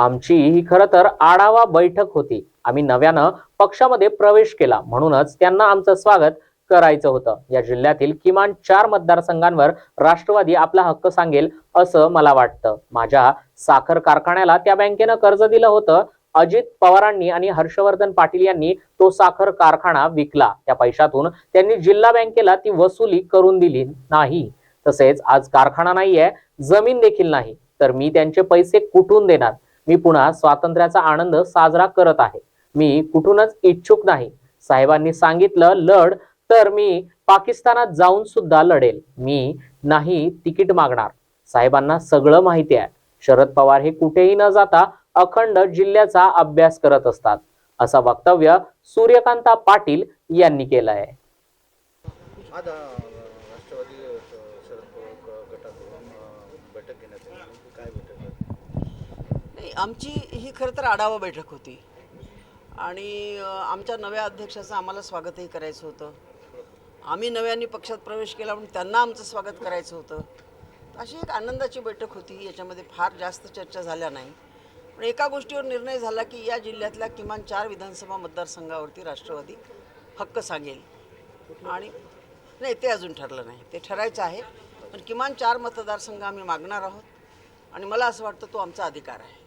आमची ही खरं तर आढावा बैठक होती. आम्ही नव्यानं पक्षामध्ये प्रवेश केला. म्हणूनच त्यांना आमचं स्वागत करायचं होतं. या जिल्ह्यातील किमान चार मतदारसंघांवर राष्ट्रवादी आपला हक्क सांगेल असं मला वाटतं. माझ्या साखर कारखान्याला त्या बँकेनं कर्ज दिलं होतं. अजित पवारांनी आणि हर्षवर्धन पाटील यांनी तो साखर कारखाना विकला. त्या पैशातून त्यांनी जिल्हा बँकेला ती वसुली करून दिली नाही. तसेच आज कारखाना नाहीये जमीन देखील नाही. तर मी त्यांचे पैसे कुठून देणार? मी पुन्हा स्वातंत्र्याचा आनंद साजरा करत आहे. मी कुठूनच इच्छुक नाही. साहेबांनी सांगितलं लढ तर मी पाकिस्तानात जाऊन सुद्धा लढेल. मी नाही तिकीट मागणार. साहेबांना सगळं माहिती आहे. शरद पवार हे कुठेही न जाता अखंड जिल्ह्याचा अभ्यास करत असतात. असं वक्तव्य सूर्यकांता पाटील यांनी केलं आहे. राष्ट्रवादी शरद पवार गटाकडून बैठक घेण्यात काय बैठक? आहे? नाही आमची ही खरं तर आढावा बैठक होती. आणि आमच्या नव्या अध्यक्षाचं आम्हाला स्वागतही करायचं होतं. आम्ही नव्याने पक्षात प्रवेश केला म्हणून त्यांना आमचं स्वागत करायचं होतं. अशी एक आनंदाची बैठक होती याच्यामध्ये फार जास्त चर्चा झाल्या नाही. पण एका गोष्टीवर निर्णय झाला की या जिल्ह्यातल्या किमान चार विधानसभा मतदारसंघावरती राष्ट्रवादी हक्क सांगेल. आणि नाही ते अजून ठरलं नाही. ते ठरायचं आहे. पण किमान चार मतदारसंघ आम्ही मागणार आहोत. आणि मला असं वाटतं तो आमचा अधिकार आहे.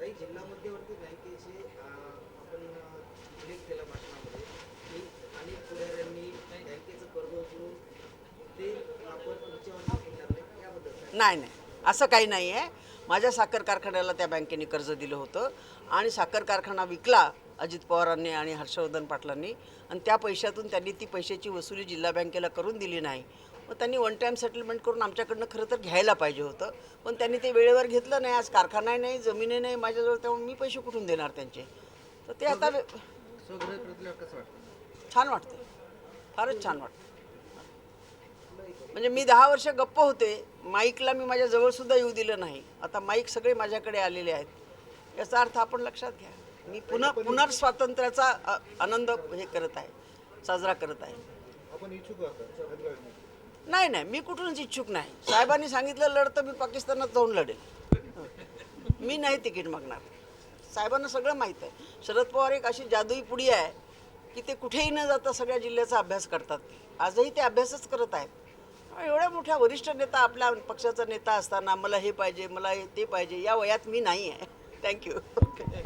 काही जिल्हा मध्यवर्ती बँकेचे आपण उल्लेख केला भाषणामध्ये की अनेक पुढाऱ्यांनी बँकेचं कर्ज उचलून ते आपण तुमच्यावर घेणार नाही याबद्दल नाही नाही. असं काही नाही आहे माझ्या साखर कारखान्याला त्या बँकेने कर्ज दिलं होतं आणि साखर कारखाना विकला अजित पवारांनी आणि हर्षवर्धन पाटलांनी. आणि त्या पैशातून त्यांनी ती पैशाची वसुली जिल्हा बँकेला करून दिली नाही. मग त्यांनी वन टाईम सेटलमेंट करून आमच्याकडनं खरं तर घ्यायला पाहिजे होतं. पण त्यांनी ते वेळेवर घेतलं नाही. आज कारखानाही नाही जमिनी नाही माझ्याजवळ त्यामुळे मी पैसे कुठून देणार त्यांचे? तर ते आता छान वाटतं. फारच छान वाटतं. म्हणजे मी दहा वर्ष गप्प होते. माईकला मी माझ्या जवळसुद्धा येऊ दिलं नाही. आता माईक सगळे माझ्याकडे आलेले आहेत. याचा अर्थ आपण लक्षात घ्या. मी पुन्हा पुनर्स्वातंत्र्याचा आनंद हे करत आहे साजरा करत आहे. नाही नाही मी कुठूनच इच्छुक नाही. साहेबांनी सांगितलं लढतं मी पाकिस्तानात जाऊन लढेल. मी नाही तिकीट मागणार. साहेबांना सगळं माहीत आहे. शरद पवार एक अशी जादुई पुडी आहे की ते कुठेही न जाता सगळ्या जिल्ह्याचा अभ्यास करतात. आजही ते अभ्यासच करत आहेत. एवढ्या मोठ्या वरिष्ठ नेता आपल्या पक्षाचा नेता असताना मला हे पाहिजे मला हे ते पाहिजे या वयात मी नाही आहे. थँक्यू